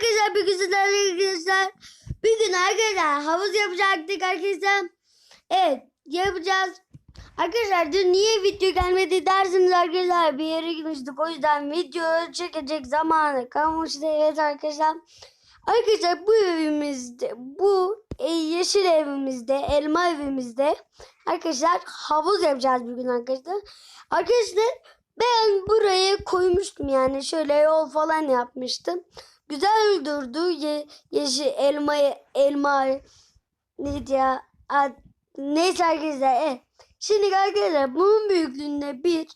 arkadaşlar bir güzel arkadaşlar. Bir gün arkadaşlar havuz yapacaktık arkadaşlar. Evet yapacağız. Arkadaşlar dün niye video gelmedi dersiniz arkadaşlar bir yere gitmiştik o yüzden video çekecek zamanı kalmıştı evet arkadaşlar. Arkadaşlar bu evimizde bu e, yeşil evimizde elma evimizde arkadaşlar havuz yapacağız bugün arkadaşlar. Arkadaşlar ben buraya koymuştum yani şöyle yol falan yapmıştım. Güzel durdu. Ye, yeşil elma elma neydi ya? Ad, neyse arkadaşlar. Evet. Şimdi arkadaşlar bunun büyüklüğünde bir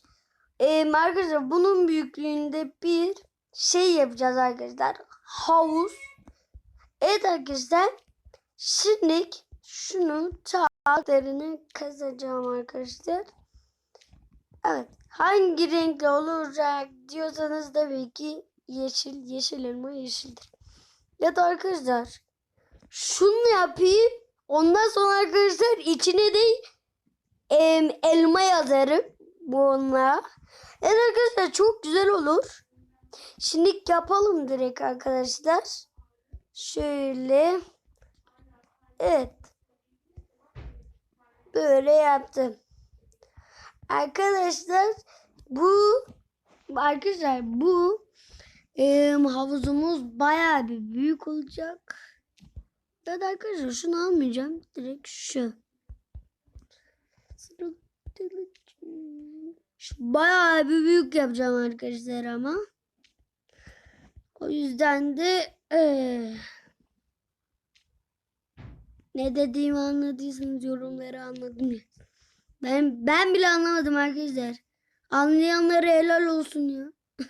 e, arkadaşlar bunun büyüklüğünde bir şey yapacağız arkadaşlar. Havuz. Evet arkadaşlar. Şimdi şunu tahtlarını kazacağım arkadaşlar. Evet. Hangi renkli olacak diyorsanız tabii ki yeşil. Yeşil elma yeşildir. Ya da arkadaşlar şunu yapayım. Ondan sonra arkadaşlar içine de em, elma yazarım. Bununla. Evet arkadaşlar çok güzel olur. Şimdi yapalım direkt arkadaşlar. Şöyle. Evet. Böyle yaptım. Arkadaşlar bu arkadaşlar bu e, havuzumuz bayağı bir büyük olacak. Ya da arkadaşlar şunu almayacağım. Direkt şu. Şu bayağı bir büyük yapacağım arkadaşlar ama. O yüzden de eee, ne dediğimi anladıysanız yorumları anladım ya. Ben ben bile anlamadım arkadaşlar. Anlayanlara helal olsun ya.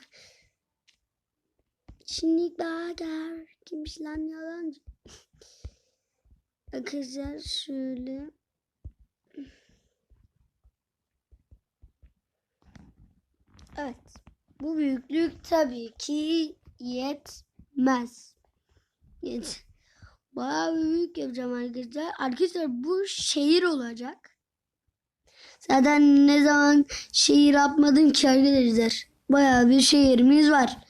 Şimdi daha gel. Kimmiş lan yalancı. Arkadaşlar şöyle. Evet. Bu büyüklük tabii ki yetmez. Yet. Bayağı büyük yapacağım arkadaşlar. Arkadaşlar bu şehir olacak. Zaten ne zaman şehir yapmadım ki arkadaşlar. Bayağı bir şehrimiz var.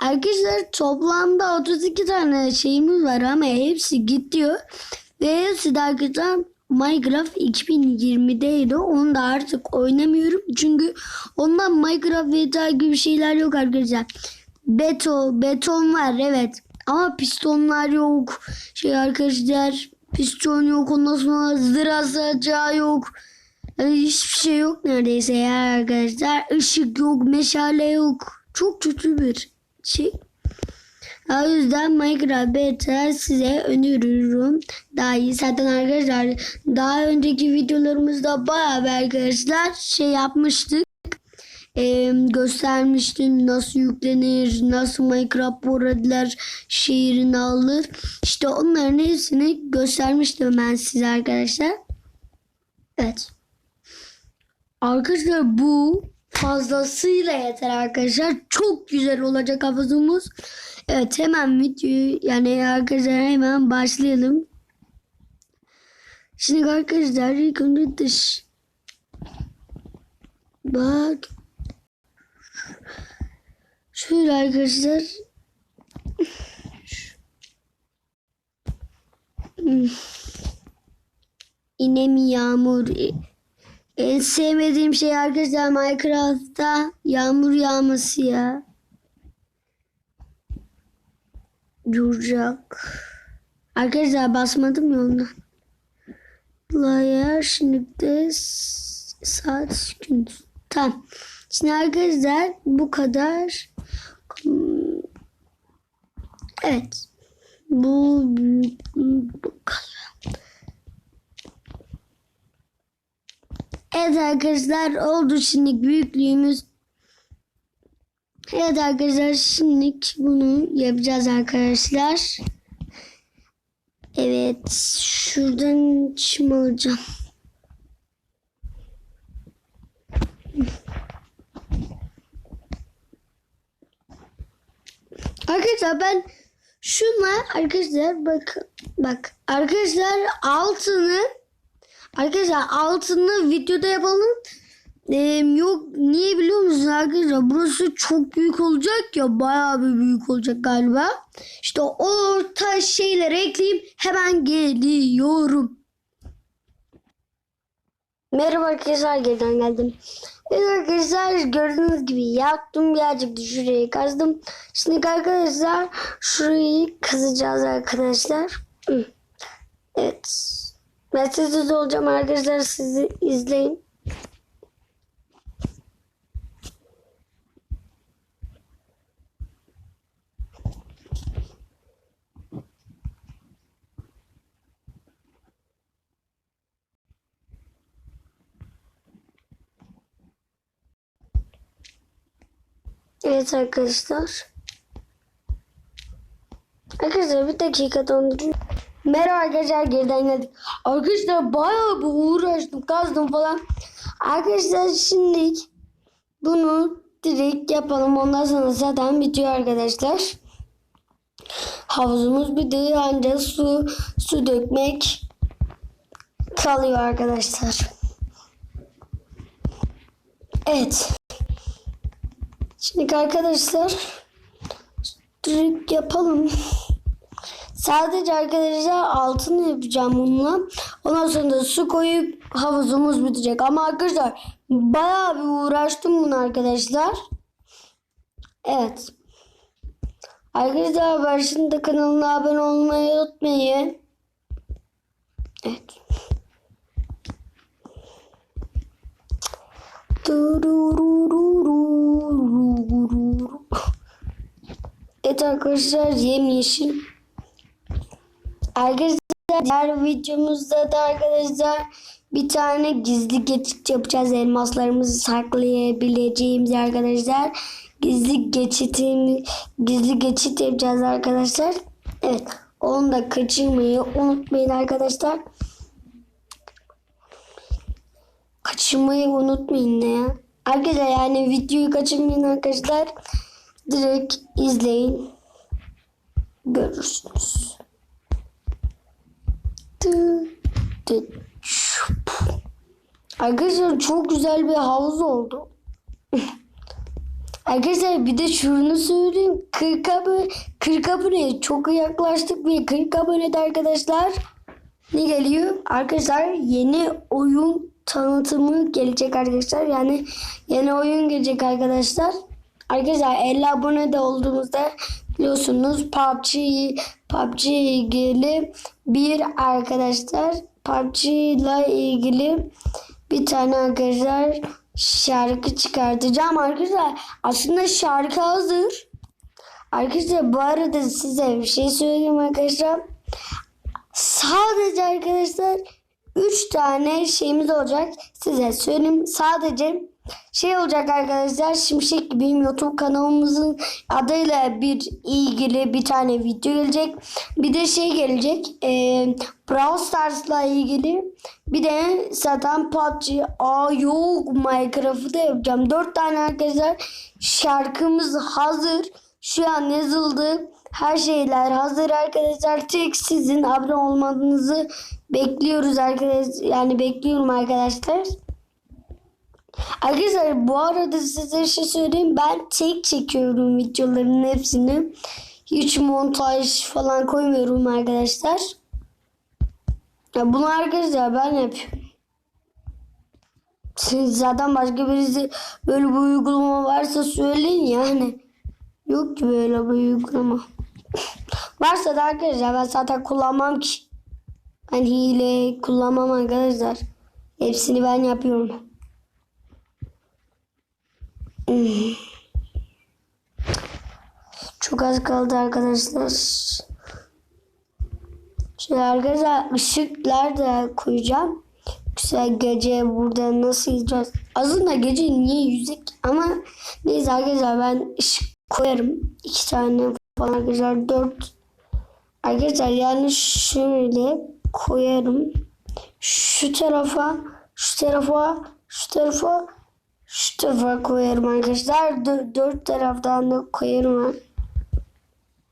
Arkadaşlar toplamda 32 tane şeyimiz var ama hepsi gidiyor. Ve hepsi de arkadaşlar Minecraft 2020'deydi. Onu da artık oynamıyorum. Çünkü ondan Minecraft ve gibi şeyler yok arkadaşlar. Beton, beton var evet. Ama pistonlar yok. Şey arkadaşlar piston yok. Ondan sonra zıra sacağı yok. Yani hiçbir şey yok neredeyse ya arkadaşlar. Işık yok, meşale yok. Çok kötü bir şey. O yüzden Minecraft Beta size öneriyorum. Daha iyi. Zaten arkadaşlar daha önceki videolarımızda bayağı arkadaşlar şey yapmıştık. Ee, göstermiştim nasıl yüklenir, nasıl Minecraft Boradiler şehrini alır. İşte onların hepsini göstermiştim ben size arkadaşlar. Evet. Arkadaşlar bu fazlasıyla yeter arkadaşlar. Çok güzel olacak havuzumuz. Evet hemen videoyu yani arkadaşlar hemen başlayalım. Şimdi arkadaşlar ilk önce dış. Bak. Şöyle arkadaşlar. Yine mi yağmur? En sevmediğim şey arkadaşlar Minecraft'ta yağmur yağması ya. Duracak. Arkadaşlar basmadım ya ondan. Laya şimdi de saat gündüz. Tamam. Şimdi arkadaşlar bu kadar. Evet. Bu büyüklüğü bakalım. Evet arkadaşlar oldu şimdi büyüklüğümüz. Evet arkadaşlar şimdi bunu yapacağız arkadaşlar. Evet şuradan çim alacağım. Arkadaşlar ben şuna arkadaşlar bak bak arkadaşlar altını Arkadaşlar altını videoda yapalım. Ee, yok niye biliyor musunuz arkadaşlar? Burası çok büyük olacak ya bayağı bir büyük olacak galiba. İşte orta şeyleri ekleyeyim hemen geliyorum. Merhaba arkadaşlar geriden geldim. Evet arkadaşlar gördüğünüz gibi yaptım birazcık da kazdım. Şimdi arkadaşlar şurayı kazacağız arkadaşlar. Hı. Ben sessiz olacağım arkadaşlar sizi izleyin. Evet arkadaşlar. Arkadaşlar bir dakika dondurun. Merhaba arkadaşlar geriden geldik. Arkadaşlar bayağı bir uğraştım kazdım falan. Arkadaşlar şimdi bunu direkt yapalım. Ondan sonra zaten bitiyor arkadaşlar. Havuzumuz bitiyor ancak su su dökmek kalıyor arkadaşlar. Evet. Şimdi arkadaşlar direkt yapalım. Sadece arkadaşlar altını yapacağım bununla. Ondan sonra da su koyup havuzumuz bitecek. Ama arkadaşlar bayağı bir uğraştım bunu arkadaşlar. Evet. Arkadaşlar ben şimdi kanalına abone olmayı unutmayın. Evet. Evet arkadaşlar yemyeşil. Arkadaşlar diğer videomuzda da arkadaşlar bir tane gizli geçit yapacağız. Elmaslarımızı saklayabileceğimiz arkadaşlar. Gizli geçitimiz gizli geçit yapacağız arkadaşlar. Evet. Onu da kaçırmayı unutmayın arkadaşlar. Kaçırmayı unutmayın ne ya. Arkadaşlar yani videoyu kaçırmayın arkadaşlar. Direkt izleyin. Görürsünüz. Arkadaşlar çok güzel bir havuz oldu. Arkadaşlar bir de şunu söyleyeyim. 40 abone, 40 abone çok yaklaştık ve 40 abonede arkadaşlar ne geliyor? Arkadaşlar yeni oyun tanıtımı gelecek arkadaşlar. Yani yeni oyun gelecek arkadaşlar. Arkadaşlar 50 abone de olduğumuzda biliyorsunuz PUBG PUBG ilgili bir arkadaşlar PUBG ile ilgili bir tane arkadaşlar şarkı çıkartacağım arkadaşlar. Aslında şarkı hazır. Arkadaşlar bu arada size bir şey söyleyeyim arkadaşlar. Sadece arkadaşlar 3 tane şeyimiz olacak. Size söyleyeyim. Sadece şey olacak arkadaşlar. Şimşek gibi YouTube kanalımızın adıyla bir ilgili bir tane video gelecek. Bir de şey gelecek. E, Brawl Stars'la ilgili. Bir de zaten PUBG. Aa yok Minecraft'ı da yapacağım. 4 tane arkadaşlar şarkımız hazır. Şu an yazıldı. Her şeyler hazır arkadaşlar. Tek sizin abone olmanızı bekliyoruz arkadaşlar. Yani bekliyorum arkadaşlar. Arkadaşlar bu arada size şey söyleyeyim. Ben tek çekiyorum videoların hepsini. Hiç montaj falan koymuyorum arkadaşlar. Ya bunu arkadaşlar ben yapıyorum. Zaten başka birisi böyle bir uygulama varsa söyleyin yani. Yok ki böyle bir uygulama. Varsa da arkadaşlar ben zaten kullanmam ki. Ben hile kullanmam arkadaşlar. Hepsini ben yapıyorum. Hmm. Çok az kaldı arkadaşlar. Şöyle arkadaşlar ışıklar da koyacağım. Güzel gece burada nasıl yiyeceğiz? Aslında gece niye yüzük ama neyse arkadaşlar ben ışık koyarım. iki tane falan arkadaşlar dört. Arkadaşlar yani şöyle koyarım. Şu tarafa, şu tarafa, şu tarafa, şu tarafa koyarım arkadaşlar. Dört, dört taraftan da koyarım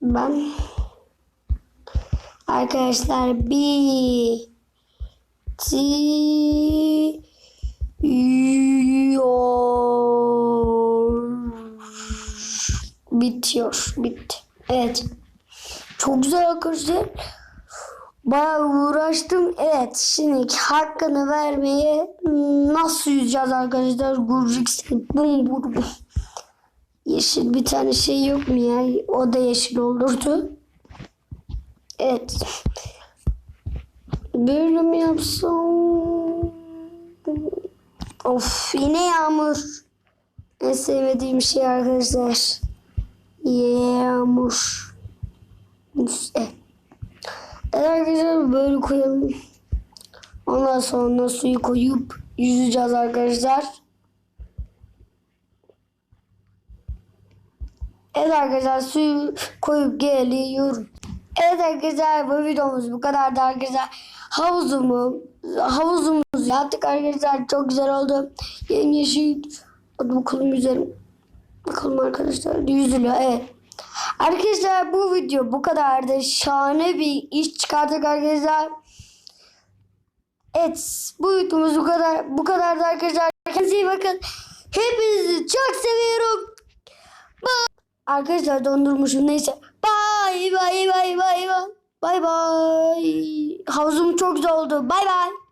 ben. Arkadaşlar bir iki Bitiyor. Bitti. Evet. Çok güzel arkadaşlar. Bayağı uğraştım. Evet. Şimdi hakkını vermeye nasıl yüzeceğiz arkadaşlar? Gurciksin. Bum bum. Yeşil bir tane şey yok mu ya? O da yeşil olurdu. Evet. Böyle mi yapsam? Of yine yağmur. En sevmediğim şey arkadaşlar. Yağmur. Evet. Arkadaşlar böyle koyalım. Ondan sonra suyu koyup yüzeceğiz arkadaşlar. Evet arkadaşlar suyu koyup geliyorum. Evet arkadaşlar bu videomuz bu kadar da arkadaşlar. Havuzumu, havuzumuzu yaptık arkadaşlar. Çok güzel oldu. Yemyeşil. Hadi bakalım yüzelim. Bakalım arkadaşlar. Yüzülüyor evet. Arkadaşlar bu video bu kadardı. Şahane bir iş çıkardık arkadaşlar. Evet bu videomuz bu kadar. Bu kadardı arkadaşlar. Kendinize iyi bakın. Hepinizi çok seviyorum. Bye. Arkadaşlar dondurmuşum neyse. Bye bye bye bye bye. Bye bye. Havuzum çok güzel oldu. Bye bye.